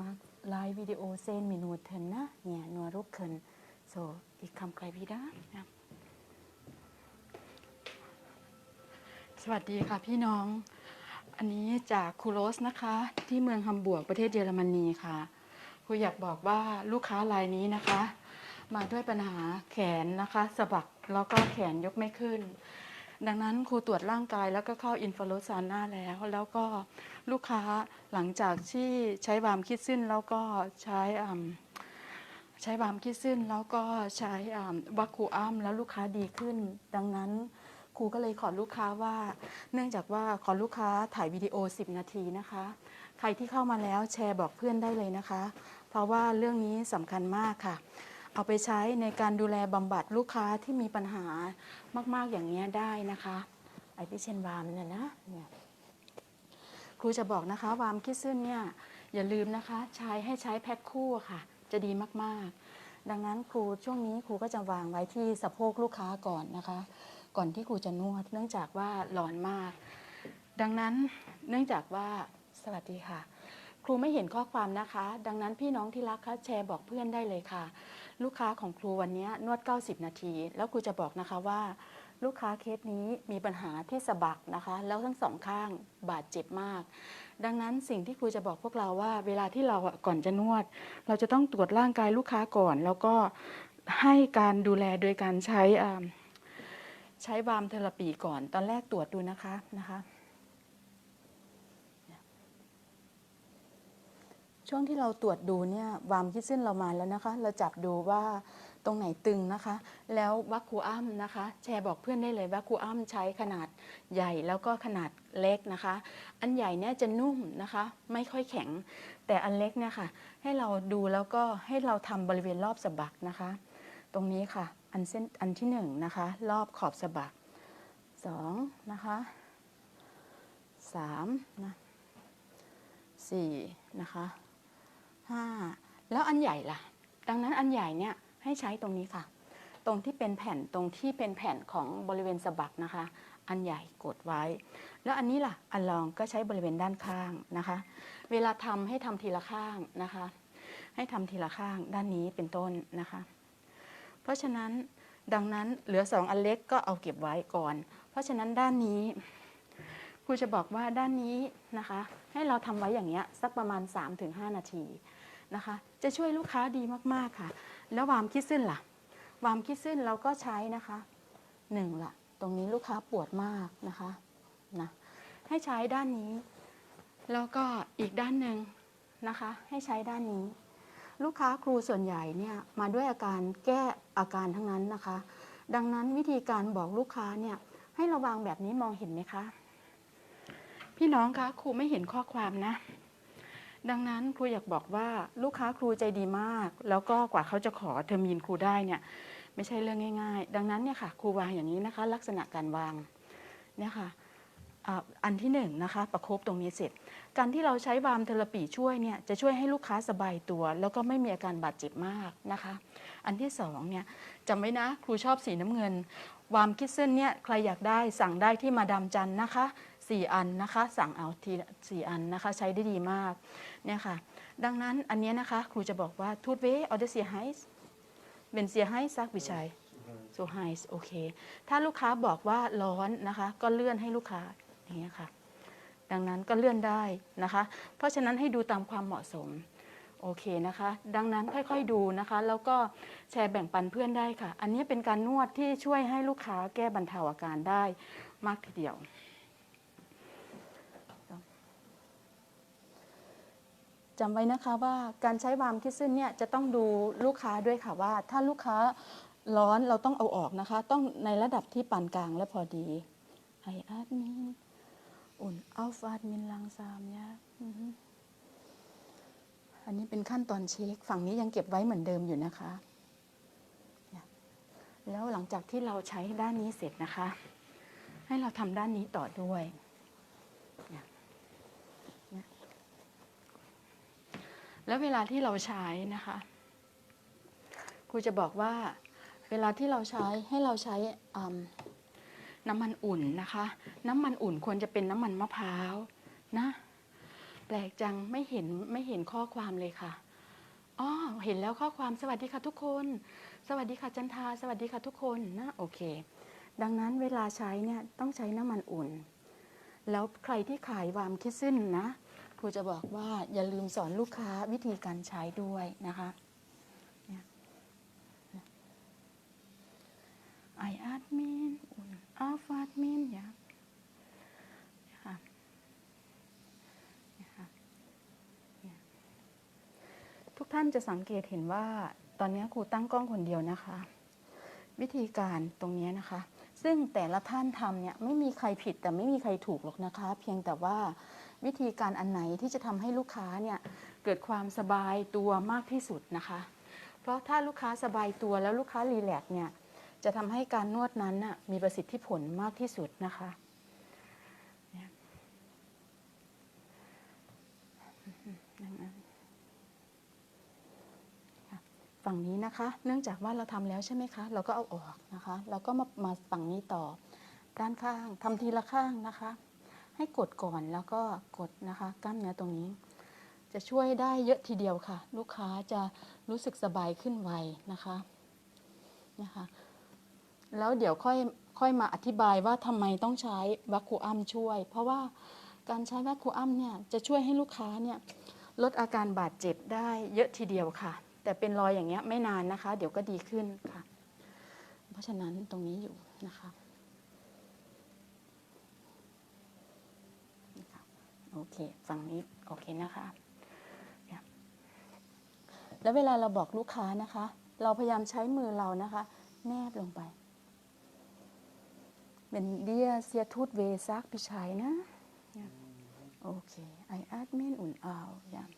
มาไลฟ์วิดีโอเซนมินูเทนนะเนี่ยนัวรุกเคินโซอีกคำไกลพีด้าสวัสดีค่ะพี่น้อง อันนี้จากคูโรสนะคะ ที่เมืองฮัมบูร์กประเทศเยอรมนีค่ะครูอยากบอกว่าลูกค้ารายนี้นะคะ มาด้วยปัญหาแขนนะคะสะบักแล้วก็แขนยกไม่ขึ้น ดังนั้นครูตรวจร่างกายแล้วก็เข้าอินฟลูซาน่าแล้ว แล้วก็ลูกค้าหลังจากที่ใช้บามคิดซึ่นแล้วก็ใช้อใช้บามคิดซึ่นแล้วก็ใช้วัคคูอัมแล้วลูกค้าดีขึ้น ดังนั้นครูก็เลยขอลูกค้าว่า เนื่องจากว่าขอลูกค้าถ่ายวิดีโอ 10 นาทีนะคะ ใครที่เข้ามาแล้วแชร์บอกเพื่อนได้เลยนะคะ เพราะว่าเรื่องนี้สำคัญมากค่ะ เอาไปใช้ในการดูแลบำบัดลูกค้าที่มีปัญหามากๆอย่างนี้ได้นะคะ ไอพิเชนวามเนี่ยนะเนี่ยครูจะบอกนะคะวามคิดซึ่นเนี่ยอย่าลืมนะคะ ใช้ให้ใช้แพ็คคู่ค่ะ จะดีมากๆ ดังนั้นครูช่วงนี้ครูก็จะวางไว้ที่สะโพกลูกค้าก่อนนะคะ ก่อนที่ครูจะนวด เนื่องจากว่าร้อนมาก ดังนั้นเนื่องจากว่าสวัสดีค่ะ ครูไม่เห็นข้อความนะคะ ดังนั้นพี่น้องที่รักคะแชร์บอกเพื่อนได้เลยค่ะ ลูกค้าของครูวันนี้นวด 90 นาที แล้วครูจะบอกนะคะว่า ลูกค้าเคสนี้มีปัญหาที่สะบักนะคะ แล้วทั้งสองข้างบาดเจ็บมาก ดังนั้นสิ่งที่ครูจะบอกพวกเราว่า เวลาที่เราอะก่อนจะนวด เราจะต้องตรวจร่างกายลูกค้าก่อน แล้วก็ให้การดูแลโดยการใช้ใช้บาร์มเทอราปีก่อน ตอนแรกตรวจดูนะคะนะคะ ช่วงที่เราตรวจดูเนี่ยวามคิดเส้นเรามาแล้วนะคะ เราจับดูว่าตรงไหนตึงนะคะ แล้ววัคคูอัมนะคะ แชร์บอกเพื่อนได้เลยวัคคูอัมใช้ขนาดใหญ่แล้วก็ขนาดเล็กนะคะ อันใหญ่เนี่ยจะนุ่มนะคะ ไม่ค่อยแข็ง แต่อันเล็กเนี่ยค่ะให้เราดูแล้วก็ให้เราทำบริเวณรอบสะบักนะคะ ตรงนี้ค่ะ อันเส้นอันที่หนึ่งนะคะ รอบขอบสะบักสองนะคะสามนะสี่นะคะ ห้าแล้วอันใหญ่ล่ะ ดังนั้นอันใหญ่เนี่ยให้ใช้ตรงนี้ค่ะ ตรงที่เป็นแผ่นตรงที่เป็นแผ่นของบริเวณสะบักนะคะ อันใหญ่กดไว้ แล้วอันนี้ล่ะ อันรองก็ใช้บริเวณด้านข้างนะคะ เวลาทำให้ทำทีละข้างนะคะ ให้ทำทีละข้างด้านนี้เป็นต้นนะคะ เพราะฉะนั้นดังนั้นเหลือสองอันเล็กก็เอาเก็บไว้ก่อน เพราะฉะนั้นด้านนี้ครูจะบอกว่าด้านนี้นะคะ ให้เราทำไว้อย่างเงี้ยสักประมาณ 3-5 นาที นะคะ จะช่วยลูกค้าดีมากๆค่ะ แล้ววามคิดซึ่นล่ะ วามคิดซึ่นเราก็ใช้นะคะหนึ่งละตรงนี้ลูกค้าปวดมากนะคะนะให้ใช้ด้านนี้ แล้วก็อีกด้านหนึ่งนะคะ ให้ใช้ด้านนี้ ลูกค้าครูส่วนใหญ่เนี่ยมาด้วยอาการแก้อาการทั้งนั้นนะคะ ดังนั้นวิธีการบอกลูกค้าเนี่ยให้ระวังแบบนี้มองเห็นไหมคะ พี่น้องคะครูไม่เห็นข้อความนะ ดังนั้นครูอยากบอกว่าลูกค้าครูใจดีมาก แล้วก็กว่าเขาจะขอเทอร์มินครูได้เนี่ยไม่ใช่เรื่องง่าย ๆ ดังนั้นเนี่ยค่ะครูวางอย่างนี้นะคะ ลักษณะการวางเนี่ยค่ะอันที่หนึ่งนะคะประคบตรงนี้เสร็จ การที่เราใช้บาร์มเทอราปีช่วยเนี่ยจะช่วยให้ลูกค้าสบายตัว แล้วก็ไม่มีอาการบาดเจ็บมากนะคะ อันที่สองเนี่ยจำไว้นะครูชอบสีน้ำเงินวามคิดเส้นเนี่ยใครอยากได้สั่งได้ที่มาดามจันนะคะ สี่อันนะคะ สั่งเอาทีสี่อันนะคะ ใช้ได้ดีมากเนี่ยค่ะ ดังนั้นอันนี้นะคะครูจะบอกว่าทูตเวออเดเซียไฮส์เบนเซียไฮซักวิชัยโซไฮส์โอเค ถ้าลูกค้าบอกว่าร้อนนะคะ ก็เลื่อนให้ลูกค้าอย่างเงี้ยค่ะ ดังนั้นก็เลื่อนได้นะคะ เพราะฉะนั้นให้ดูตามความเหมาะสมโอเคนะคะ ดังนั้นค่อยๆดูนะคะ แล้วก็แชร์แบ่งปันเพื่อนได้ค่ะ อันนี้เป็นการนวดที่ช่วยให้ลูกค้าแก้บรรเทาอาการได้มากทีเดียว จำไว้นะคะว่าการใช้วามคิดซึ่นเนี่ยจะต้องดูลูกค้าด้วยค่ะว่า ถ้าลูกค้าร้อนเราต้องเอาออกนะคะ ต้องในระดับที่ปานกลางและพอดีไออาดมินอุ่นอัลฟาดมินลังซามเนี่ยอันนี้เป็นขั้นตอนเช็ค ฝั่งนี้ยังเก็บไว้เหมือนเดิมอยู่นะคะ แล้วหลังจากที่เราใช้ด้านนี้เสร็จนะคะ ให้เราทำด้านนี้ต่อด้วย แล้วเวลาที่เราใช้นะคะครูจะบอกว่าเวลาที่เราใช้ให้เราใช้น้ำมันอุ่นนะคะ น้ำมันอุ่นควรจะเป็นน้ำมันมะพร้าวนะแปลกจังไม่เห็นไม่เห็นข้อความเลยค่ะอ๋อเห็นแล้วข้อความสวัสดีค่ะทุกคน สวัสดีค่ะจันทา สวัสดีค่ะทุกคนนะโอเค ดังนั้นเวลาใช้เนี่ยต้องใช้น้ำมันอุ่น แล้วใครที่ขายวามคิดซึ่นนะ ครูจะบอกว่าอย่าลืมสอนลูกค้าวิธีการใช้ด้วยนะคะไออาดมินอุ่นอาฟาดมินนะค่ะเนี่ยทุกท่านจะสังเกตเห็นว่าตอนนี้ครูตั้งกล้องคนเดียวนะคะ วิธีการตรงนี้นะคะ ซึ่งแต่ละท่านทำเนี่ยไม่มีใครผิดแต่ไม่มีใครถูกหรอกนะคะ เพียงแต่ว่า วิธีการอันไหนที่จะทำให้ลูกค้าเนี่ยเกิดความสบายตัวมากที่สุดนะคะ เพราะถ้าลูกค้าสบายตัวแล้วลูกค้ารีแลกซ์เนี่ยจะทำให้การนวดนั้นน่ะมีประสิทธิผลมากที่สุดนะคะฝั่งนี้นะคะ เนื่องจากว่าเราทำแล้วใช่ไหมคะ เราก็เอาออกนะคะ เราก็มามาฝั่งนี้ต่อ ด้านข้างทำทีละข้างนะคะ ให้กดก่อนแล้วก็กดนะคะกล้ามเนื้อตรงนี้ จะช่วยได้เยอะทีเดียวค่ะ ลูกค้าจะรู้สึกสบายขึ้นไวนะคะนะคะ แล้วเดี๋ยวค่อยค่อยมาอธิบายว่าทำไมต้องใช้วัคคูอัมช่วย เพราะว่าการใช้วัคคูอัมเนี่ยจะช่วยให้ลูกค้าเนี่ยลดอาการบาดเจ็บได้เยอะทีเดียวค่ะ แต่เป็นรอยอย่างเงี้ยไม่นานนะคะ เดี๋ยวก็ดีขึ้นค่ะ เพราะฉะนั้นตรงนี้อยู่นะคะนี่ค่ะ โอเค ฝั่งนี้โอเคนะคะแล้วเวลาเราบอกลูกค้านะคะ เราพยายามใช้มือเรานะคะ แนบลงไป เป็นเดียเซียทูดเวซักพิชัยนะโอเคไออาดเมนอุ่นอาอย่าง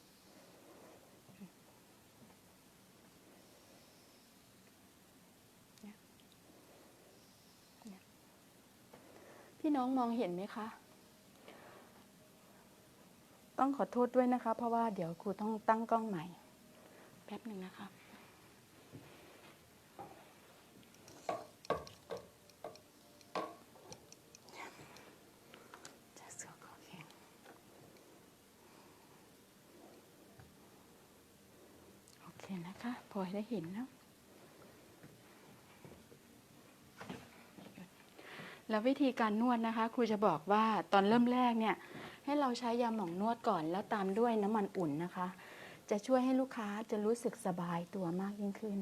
พี่น้องมองเห็นไหมคะ ต้องขอโทษด้วยนะคะ เพราะว่าเดี๋ยวครูต้องตั้งกล้องใหม่ แป๊บหนึ่งนะคะเสือกคอแข็งโอเคนะคะพอได้เห็นแล้วแล้ววิธีการนวดนะคะ ครูจะบอกว่าตอนเริ่มแรกเนี่ย ให้เราใช้ยาหมองนวดก่อน แล้วตามด้วยน้ำมันอุ่นนะคะ จะช่วยให้ลูกค้าจะรู้สึกสบายตัวมากยิ่งขึ้น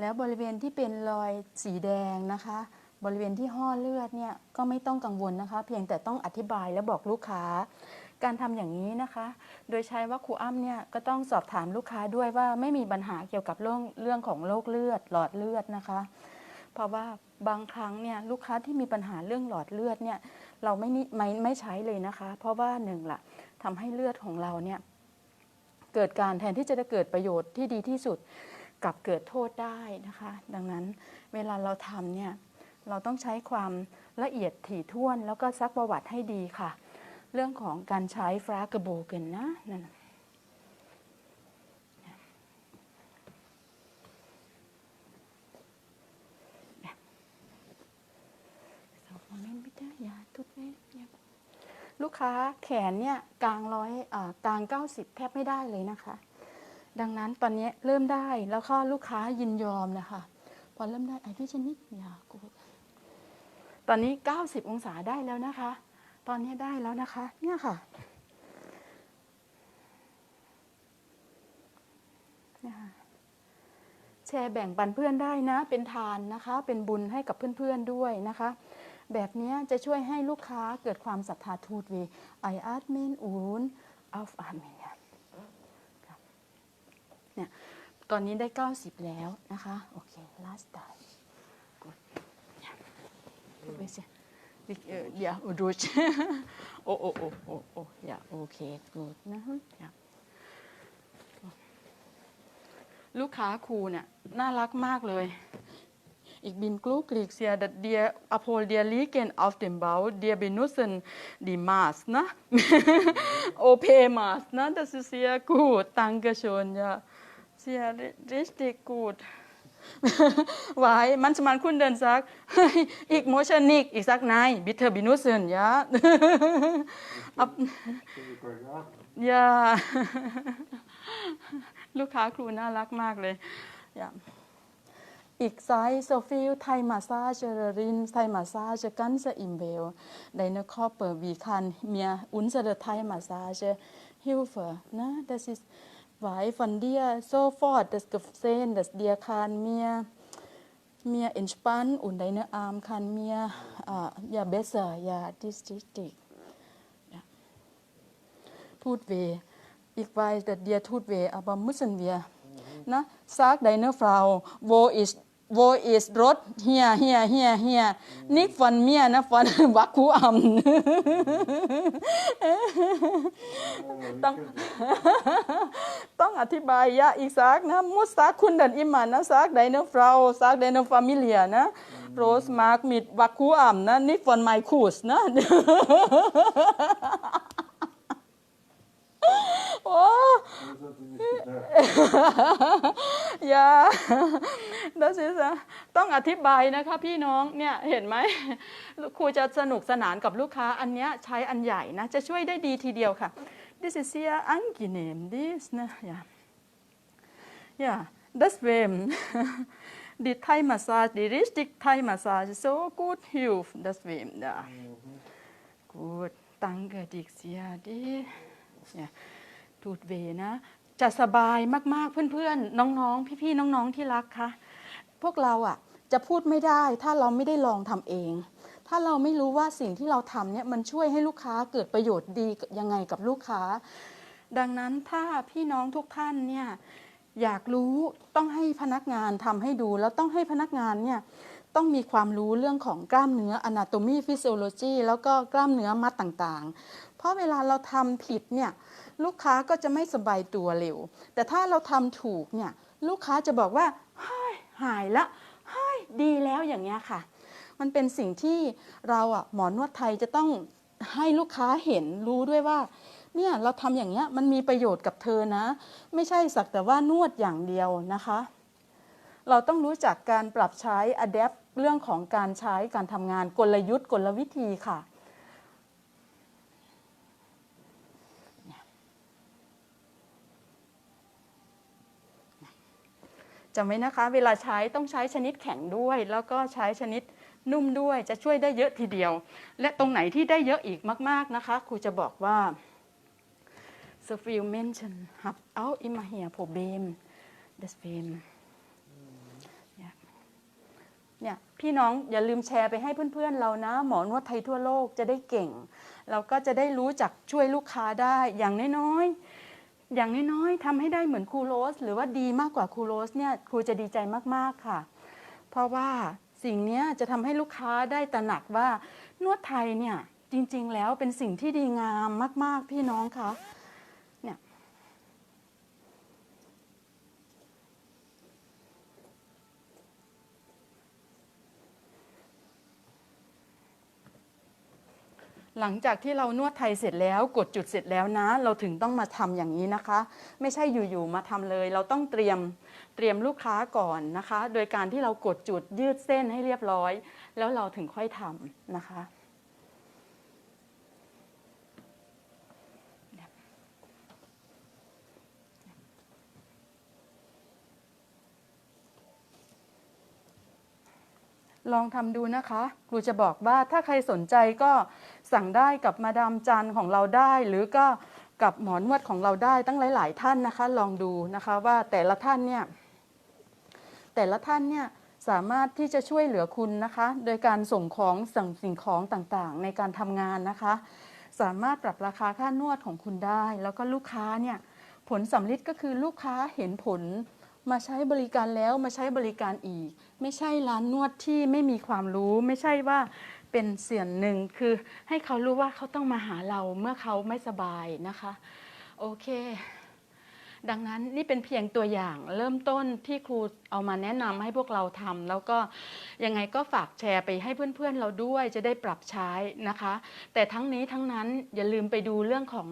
แล้วบริเวณที่เป็นรอยสีแดงนะคะ บริเวณที่ห่อเลือดเนี่ยก็ไม่ต้องกังวลนะคะ เพียงแต่ต้องอธิบายและบอกลูกค้าการทำอย่างนี้นะคะ โดยใช้วัคคูอัมเนี่ยก็ต้องสอบถามลูกค้าด้วยว่าไม่มีปัญหาเกี่ยวกับเรื่องเรื่องของโรคเลือดหลอดเลือดนะคะ เพราะว่า บางครั้งเนี่ยลูกค้าที่มีปัญหาเรื่องหลอดเลือดเนี่ยเราไม่นิไม่ไม่ใช้เลยนะคะ เพราะว่าหนึ่งละทำให้เลือดของเราเนี่ยเกิดการแทนที่จะได้เกิดประโยชน์ที่ดีที่สุดกลับเกิดโทษได้นะคะ ดังนั้นเวลาเราทำเนี่ยเราต้องใช้ความละเอียดถี่ถ้วน แล้วก็ซักประวัติให้ดีค่ะ เรื่องของการใช้ฟรากระโบเกนนะนั่นน่ะสองโมเมนต์ไม่ได้อย่าทุกเม็ดเนี่ย ลูกค้าแขนเนี่ยกลางร้อยอ่ากลาง 90 แทบไม่ได้เลยนะคะ ดังนั้นตอนนี้เริ่มได้แล้วก็ลูกค้ายินยอมนะคะพอเริ่มได้ไอพี่ชนิดอย่ากูตอนนี้ 90 องศาได้แล้วนะคะ ตอนนี้ได้แล้วนะคะเนี่ยค่ะเนี่ยค่ะแชร์แบ่งปันเพื่อนได้นะ เป็นทานนะคะ เป็นบุญให้กับเพื่อนๆด้วยนะคะ แบบนี้จะช่วยให้ลูกค้าเกิดความศรัทธาทูตวีไออาร์ตเมนอูนอัฟอาร์เมนเนี่ยตอนนี้ได้ 90 แล้วนะคะ โอเค last time good yeah ไปสิ Eh, ja, och då... oh, oh, oh, oh, oh, ja, okej, good นะฮะลูกค้าครูเนี่ยน่ารักมากเลย Ich bin glücklich sehr, dass dir obwohl dir liegen auf dem Bau, dir benutzen die Maß, ne? OP-Maß, ne? Das ist sehr gut. Dankeschön, ja. Sehr ri- richtig gut. Weil manchmal Kunden sagen, ich möchte nicht. Ich sage, nein, bitte benutzen, ja. Ab, ja. ลูกค้าครูน่ารักมากเลยอย่า อีกไซส์โซฟิลไทยมาซาเจอรินไทยมาซาเจกันจะอิมเบลในนครเปิดวีคันเมียอุนเซไทยมาซาเจฮิลเฟอร์นะ das ist weil von dir sofort das gesehen dass dir kann mir mir entspannen und deine Arm kann mir äh, ja besser ja das richtig ja. tut weh ich weiß dass dir tut weh aber müssen wir na sag deine Frau wo ist wo ist Rot hier hier hier hier nicht von mir na von Vakuum ต้องต้องอธิบายยะอีกสักนะมุสาคุณดันอิมันนะสักไดเนฟราวสักไดเนฟามิเลียนะโรสมาร์กมิดวักคูอัมนะนี่ฟอนไมคูสนะ โอ้ยา das ist อะต้องอธิบายนะคะพี่น้องเนี่ยเห็นไหมครูจะสนุกสนานกับลูกค้าอันเนี้ยใช้อันใหญ่นะ จะช่วยได้ดีทีเดียวค่ะ this is sehr angenehm this นะ ja ja deswegen die Thai Massage die richtig Thai Massage so gut hilft deswegen ja gut danke dich sehr die ja tut weh นะ จะสบายมากๆเพื่อนๆ น้องๆ พี่ๆ น้องๆที่รักคะพวกเราอะจะพูดไม่ได้ถ้าเราไม่ได้ลองทำเอง ถ้าเราไม่รู้ว่าสิ่งที่เราทำเนี่ยมันช่วยให้ลูกค้าเกิดประโยชน์ดียังไงกับลูกค้า ดังนั้นถ้าพี่น้องทุกท่านเนี่ยอยากรู้ต้องให้พนักงานทำให้ดู แล้วต้องให้พนักงานเนี่ยต้องมีความรู้เรื่องของกล้ามเนื้อ anatomy physiology แล้วก็กล้ามเนื้อมัดต่างๆ เพราะเวลาเราทำผิดเนี่ย ลูกค้าก็จะไม่สบายตัวเร็ว แต่ถ้าเราทำถูกเนี่ยลูกค้าจะบอกว่าเฮ้ยหายละเฮ้ยดีแล้วอย่างเงี้ยค่ะ มันเป็นสิ่งที่เราอะหมอนวดไทยจะต้องให้ลูกค้าเห็นรู้ด้วยว่าเนี่ยเราทำอย่างเงี้ยมันมีประโยชน์กับเธอนะ ไม่ใช่สักแต่ว่านวดอย่างเดียวนะคะ เราต้องรู้จักการปรับใช้ adapt เรื่องของการใช้การทำงานกลยุทธ์กลวิธีค่ะ จำไว้นะคะ เวลาใช้ต้องใช้ชนิดแข็งด้วย แล้วก็ใช้ชนิดนุ่มด้วยจะช่วยได้เยอะทีเดียว และตรงไหนที่ได้เยอะอีกมาก ๆนะคะครูจะบอกว่า so viel Menschen haben auch immer hier Problem deswegen เนี่ยเนี่ยพี่น้องอย่าลืมแชร์ไปให้เพื่อนๆเรานะ หมอนวดไทยทั่วโลกจะได้เก่ง เราก็จะได้รู้จักช่วยลูกค้าได้อย่างน้อยๆ อย่างน้อยๆทำให้ได้เหมือนครูโรส หรือว่าดีมากกว่าครูโรสเนี่ยครูจะดีใจมากๆค่ะ เพราะว่าสิ่งนี้จะทำให้ลูกค้าได้ตระหนักว่านวดไทยเนี่ยจริงๆ แล้วเป็นสิ่งที่ดีงามมากๆพี่น้องคะ หลังจากที่เรานวดไทยเสร็จแล้วกดจุดเสร็จแล้วนะ เราถึงต้องมาทำอย่างนี้นะคะ ไม่ใช่อยู่ๆมาทำเลย เราต้องเตรียมเตรียมลูกค้าก่อนนะคะ โดยการที่เรากดจุดยืดเส้นให้เรียบร้อย แล้วเราถึงค่อยทำนะคะ ลองทำดูนะคะครูจะบอกว่าถ้าใครสนใจก็สั่งได้กับมาดามจันของเราได้ หรือก็กับหมอนวดของเราได้ตั้งหลาย ๆ ท่านนะคะ ลองดูนะคะว่าแต่ละท่านเนี่ยแต่ละท่านเนี่ยสามารถที่จะช่วยเหลือคุณนะคะ โดยการส่งของสั่งสิ่งของต่างๆ ในการทำงานนะคะ สามารถปรับราคาค่านวดของคุณได้ แล้วก็ลูกค้าเนี่ยผลสำลิดก็คือลูกค้าเห็นผล มาใช้บริการแล้วมาใช้บริการอีก ไม่ใช่ร้านนวดที่ไม่มีความรู้ ไม่ใช่ว่าเป็นเสียนหนึ่งคือให้เขารู้ว่าเขาต้องมาหาเราเมื่อเขาไม่สบายนะคะ โอเค ดังนั้นนี่เป็นเพียงตัวอย่างเริ่มต้นที่ครูเอามาแนะนำให้พวกเราทำแล้วก็ยังไงก็ฝากแชร์ไปให้เพื่อนๆเราด้วยจะได้ปรับใช้นะคะ แต่ทั้งนี้ทั้งนั้นอย่าลืมไปดูเรื่องของ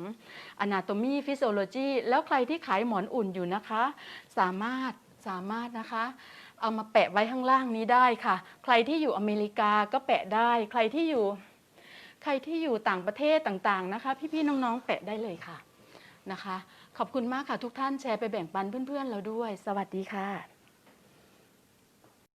anatomy physiology แล้วใครที่ขายหมอนอุ่นอยู่นะคะ สามารถสามารถนะคะเอามาแปะไว้ข้างล่างนี้ได้ค่ะ ใครที่อยู่อเมริกาก็แปะได้ ใครที่อยู่ ใครที่อยู่ต่างประเทศต่างๆนะคะ พี่ๆน้องๆแปะได้เลยค่ะนะคะ ขอบคุณมากค่ะทุกท่านแชร์ไปแบ่งปันเพื่อนๆเราด้วย สวัสดีค่ะ